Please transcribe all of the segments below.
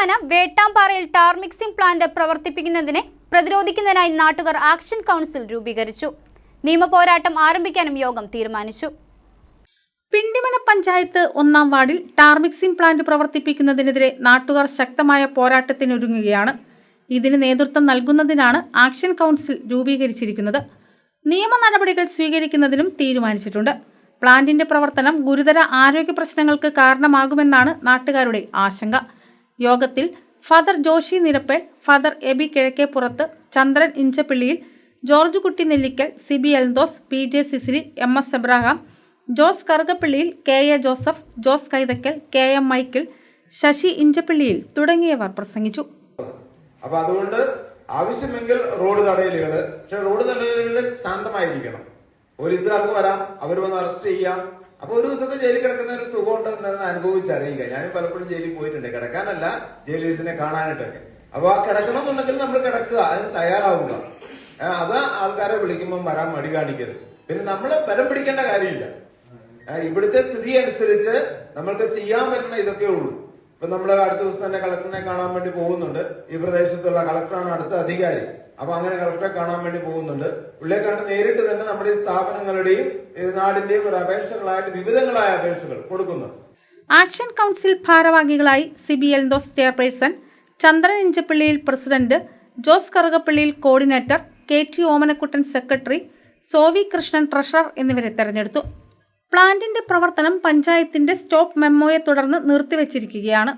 പിണ്ടിമന വേട്ടാമ്പാറയിൽ tar mixing plant പ്രവർത്തിപ്പിക്കുന്നതിനെ പ്രതിരോധിക്കുന്നതിനായി നാട്ടുകാർ ആക്ഷൻ കൗൺസിൽ രൂപീകരിച്ചു. നിയമപോരാട്ടം ആരംഭിക്കാനും യോഗം തീരുമാനിച്ചു. പിണ്ടിമന പഞ്ചായത്ത് ഒന്നാം വാർഡിൽ ടാർമിക്സിംഗ് പ്ലാന്റ് പ്രവർത്തിപ്പിക്കുന്നതിനെതിരെ നാട്ടുകാർ ശക്തമായ പോരാട്ടത്തിനൊരുങ്ങുകയാണ്. ഇതിന് നേതൃത്വം നൽകുന്നതിനാണ് ആക്ഷൻ കൗൺസിൽ രൂപീകരിച്ചിരിക്കുന്നത്. നിയമ നടപടികൾ സ്വീകരിക്കുന്നതിനും തീരുമാനിച്ചിട്ടുണ്ട്. പ്ലാന്റിന്റെ പ്രവർത്തനം ഗുരുതര ആരോഗ്യ പ്രശ്നങ്ങൾക്ക് കാരണമാകുമെന്നാണ് നാട്ടുകാരുടെ ആശങ്ക. യോഗത്തിൽ father Joshi Nirappel father AB കിഴക്കേപ്പുറത്ത് Chandran ഇഞ്ചപ്പിള്ളിയിൽ George Kutty Nellikkal C B Eldhose P J Cecily M S Abraham Jose കറുകപ്പള്ളിയിൽ K A Joseph Jose Kaithakkal K M Michael Sasi ഇഞ്ചപ്പിള്ളിയിൽ തുടങ്ങിയവർ പ്രസംഗിച്ചു. അപ്പൊ അതുകൊണ്ട് ആവശ്യമെങ്കിൽ റോഡ് തടയലുകൾ പക്ഷെ റോഡ് തടയലുകൾ ശാന്തമായിരിക്കണം. പോലീസുകാർക്ക് വരാം അവർ വന്ന് അറസ്റ്റ് ചെയ്യാം. അപ്പൊ ഒരു ദിവസമൊക്കെ ജയിലിൽ കിടക്കുന്ന ഒരു സുഖം സുഖമുണ്ടെന്ന് അനുഭവിച്ചറിയുക. ഞാൻ പലപ്പോഴും ജയിലിൽ പോയിട്ടുണ്ട്. കിടക്കാനല്ല ജയിലേഴ്സിനെ കാണാനായിട്ടൊക്കെ. അപ്പൊ ആ കിടക്കണം എന്നുണ്ടെങ്കിൽ നമ്മൾ കിടക്കുക. അതിന് തയ്യാറാവുക. അത് ആൾക്കാരെ വിളിക്കുമ്പോൾ വരാൻ മടി കാണിക്കരുത്. പിന്നെ നമ്മൾ ബലം പിടിക്കേണ്ട കാര്യമില്ല. ഇവിടുത്തെ സ്ഥിതി അനുസരിച്ച് നമ്മൾക്ക് ചെയ്യാൻ പറ്റുന്ന ഇതൊക്കെ ഉള്ളൂ. ഇപ്പൊ നമ്മൾ അടുത്ത ദിവസം തന്നെ കളക്ടറിനെ കാണാൻ വേണ്ടി പോകുന്നുണ്ട്. ഈ പ്രദേശത്തുള്ള കളക്ടറാണ് അടുത്ത അധികാരി. അപ്പൊ അങ്ങനെ കളക്ടറെ കാണാൻ വേണ്ടി പോകുന്നുണ്ട്. പുള്ളിയെ കണ്ട് നേരിട്ട് തന്നെ നമ്മുടെ സ്ഥാപനങ്ങളുടെയും നാടിന്റെയും ഒരു അപേക്ഷകളായിട്ട് വിവിധങ്ങളായ അപേക്ഷകൾ കൊടുക്കുന്നു. ആക്ഷൻ കൗൺസിൽ ഭാരവാഹികളായി Siby Eldhose chairperson Chandran ഇഞ്ചപ്പള്ളിയിൽ president Jose കറുകപ്പള്ളിയിൽ coordinator K T Omanakuttan secretary Sovi Krishnan treasurer എന്നിവരെ തെരഞ്ഞെടുത്തു. പ്ലാന്റിന്റെ പ്രവർത്തനം പഞ്ചായത്തിന്റെ സ്റ്റോപ്പ് മെമ്മോയെ തുടർന്ന് നിർത്തിവച്ചിരിക്കുകയാണ്.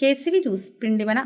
K C V news Pindimana.